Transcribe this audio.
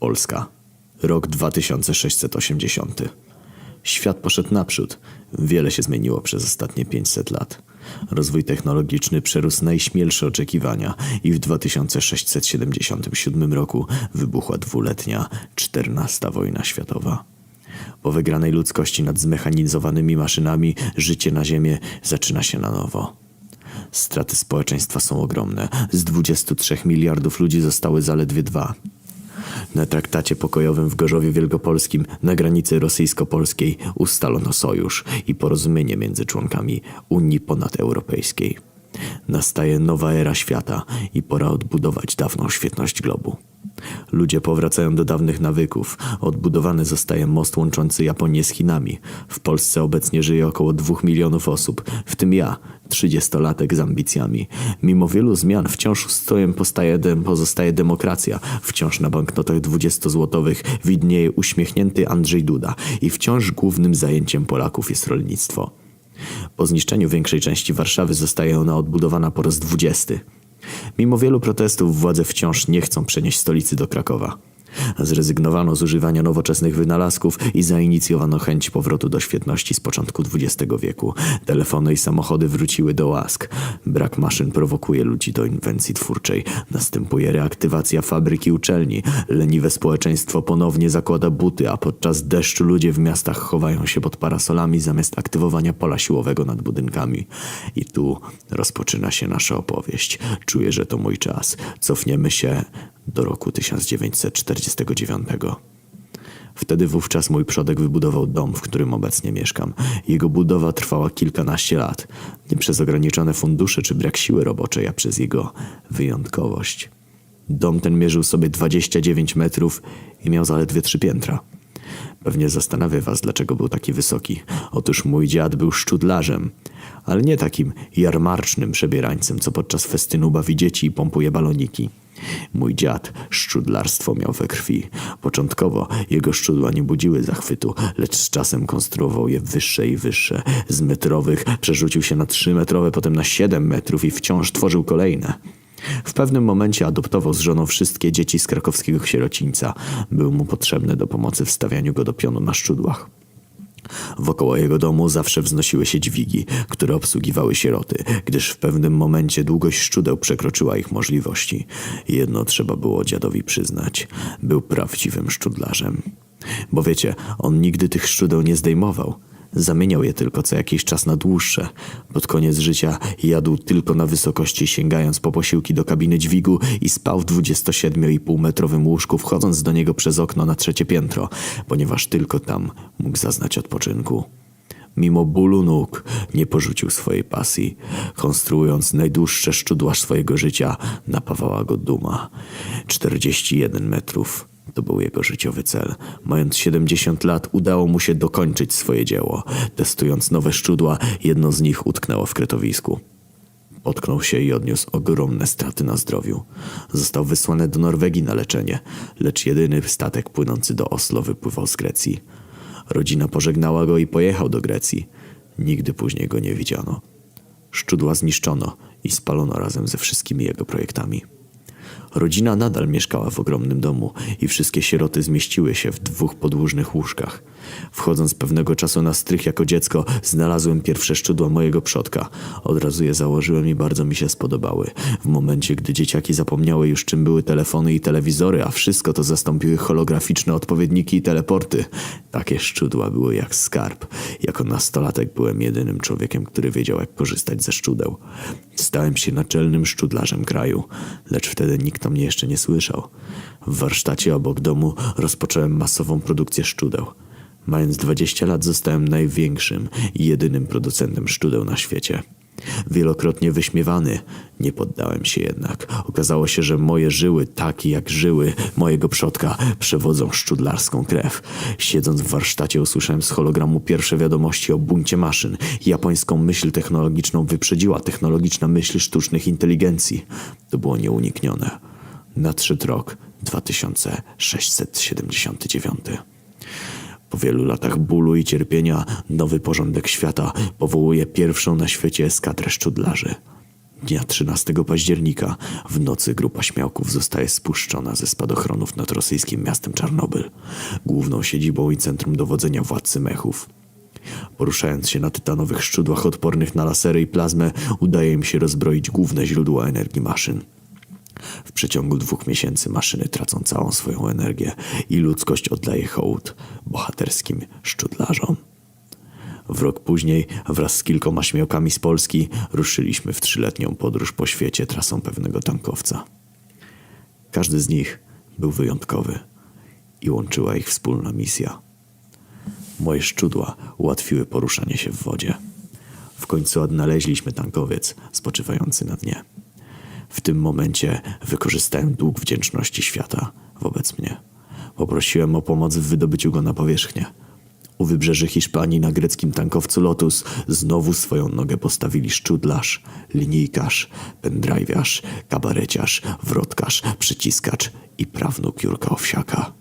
Polska. Rok 2680. Świat poszedł naprzód. Wiele się zmieniło przez ostatnie 500 lat. Rozwój technologiczny przerósł najśmielsze oczekiwania i w 2677 roku wybuchła dwuletnia, czternasta wojna światowa. Po wygranej ludzkości nad zmechanizowanymi maszynami życie na Ziemię zaczyna się na nowo. Straty społeczeństwa są ogromne. Z 23 miliardów ludzi zostały zaledwie dwa. Na traktacie pokojowym w Gorzowie Wielkopolskim na granicy rosyjsko-polskiej ustalono sojusz i porozumienie między członkami Unii Ponadeuropejskiej. Nastaje nowa era świata i pora odbudować dawną świetność globu. Ludzie powracają do dawnych nawyków. Odbudowany zostaje most łączący Japonię z Chinami. W Polsce obecnie żyje około dwóch milionów osób, w tym ja, trzydziestolatek z ambicjami. Mimo wielu zmian wciąż dem- pozostaje demokracja. Wciąż na banknotach 20-złotowych widnieje uśmiechnięty Andrzej Duda i wciąż głównym zajęciem Polaków jest rolnictwo. Po zniszczeniu większej części Warszawy zostaje ona odbudowana po raz dwudziesty. Mimo wielu protestów władze wciąż nie chcą przenieść stolicy do Krakowa. Zrezygnowano z używania nowoczesnych wynalazków i zainicjowano chęć powrotu do świetności z początku XX wieku. Telefony i samochody wróciły do łask. Brak maszyn prowokuje ludzi do inwencji twórczej. Następuje reaktywacja fabryk i uczelni. Leniwe społeczeństwo ponownie zakłada buty, a podczas deszczu ludzie w miastach chowają się pod parasolami zamiast aktywowania pola siłowego nad budynkami. I tu rozpoczyna się nasza opowieść. Czuję, że to mój czas. Cofniemy się do roku 1949. Wtedy wówczas mój przodek wybudował dom, w którym obecnie mieszkam. Jego budowa trwała kilkanaście lat. Nie przez ograniczone fundusze czy brak siły roboczej, a przez jego wyjątkowość. Dom ten mierzył sobie 29 metrów i miał zaledwie trzy piętra. Pewnie zastanawia was, dlaczego był taki wysoki. Otóż mój dziad był szczudlarzem, ale nie takim jarmarcznym przebierańcem, co podczas festynu bawi dzieci i pompuje baloniki. Mój dziad szczudlarstwo miał we krwi. Początkowo jego szczudła nie budziły zachwytu, lecz z czasem konstruował je wyższe i wyższe. Z metrowych przerzucił się na trzymetrowe, potem na siedem metrów i wciąż tworzył kolejne. W pewnym momencie adoptował z żoną wszystkie dzieci z krakowskiego sierocińca. Był mu potrzebny do pomocy w stawianiu go do pionu na szczudłach. Wokoło jego domu zawsze wznosiły się dźwigi, które obsługiwały sieroty, gdyż w pewnym momencie długość szczudeł przekroczyła ich możliwości. Jedno trzeba było dziadowi przyznać. Był prawdziwym szczudlarzem. Bo wiecie, on nigdy tych szczudeł nie zdejmował. Zamieniał je tylko co jakiś czas na dłuższe. Pod koniec życia jadł tylko na wysokości, sięgając po posiłki do kabiny dźwigu i spał w 27,5-metrowym łóżku, wchodząc do niego przez okno na trzecie piętro, ponieważ tylko tam mógł zaznać odpoczynku. Mimo bólu nóg nie porzucił swojej pasji. Konstruując najdłuższe szczudła swojego życia, napawała go duma. 41 metrów. To był jego życiowy cel. Mając 70 lat, udało mu się dokończyć swoje dzieło. Testując nowe szczudła, jedno z nich utknęło w kretowisku. Potknął się i odniósł ogromne straty na zdrowiu. Został wysłany do Norwegii na leczenie, lecz jedyny statek płynący do Oslo wypływał z Grecji. Rodzina pożegnała go i pojechał do Grecji. Nigdy później go nie widziano. Szczudła zniszczono i spalono razem ze wszystkimi jego projektami. Rodzina nadal mieszkała w ogromnym domu i wszystkie sieroty zmieściły się w dwóch podłużnych łóżkach. Wchodząc pewnego czasu na strych jako dziecko, znalazłem pierwsze szczudła mojego przodka. Od razu je założyłem i bardzo mi się spodobały. W momencie, gdy dzieciaki zapomniały już czym były telefony i telewizory, a wszystko to zastąpiły holograficzne odpowiedniki i teleporty. Takie szczudła były jak skarb. Jako nastolatek byłem jedynym człowiekiem, który wiedział jak korzystać ze szczudeł. Stałem się naczelnym szczudlarzem kraju, lecz wtedy nikt o mnie jeszcze nie słyszał. W warsztacie obok domu rozpocząłem masową produkcję szczudeł. Mając 20 lat zostałem największym i jedynym producentem szczudeł na świecie. Wielokrotnie wyśmiewany, nie poddałem się jednak. Okazało się, że moje żyły, takie jak żyły mojego przodka, przewodzą szczudlarską krew. Siedząc w warsztacie usłyszałem z hologramu pierwsze wiadomości o buncie maszyn. Japońską myśl technologiczną wyprzedziła technologiczna myśl sztucznych inteligencji. To było nieuniknione. Nadszedł rok 2679. Po wielu latach bólu i cierpienia nowy porządek świata powołuje pierwszą na świecie eskadrę szczudlarzy. Dnia 13 października w nocy grupa śmiałków zostaje spuszczona ze spadochronów nad rosyjskim miastem Czarnobyl, główną siedzibą i centrum dowodzenia władcy mechów. Poruszając się na tytanowych szczudłach odpornych na lasery i plazmę, udaje im się rozbroić główne źródła energii maszyn. W przeciągu dwóch miesięcy maszyny tracą całą swoją energię i ludzkość oddaje hołd bohaterskim szczudlarzom. W rok później, wraz z kilkoma śmiałkami z Polski, ruszyliśmy w trzyletnią podróż po świecie trasą pewnego tankowca. Każdy z nich był wyjątkowy i łączyła ich wspólna misja. Moje szczudła ułatwiły poruszanie się w wodzie. W końcu odnaleźliśmy tankowiec spoczywający na dnie. W tym momencie wykorzystałem dług wdzięczności świata wobec mnie. Poprosiłem o pomoc w wydobyciu go na powierzchnię. U wybrzeży Hiszpanii na greckim tankowcu Lotus znowu swoją nogę postawili szczudlarz, linijkarz, pendrive'arz, kabareciarz, wrotkarz, przyciskacz i prawnuk Jurka Owsiaka.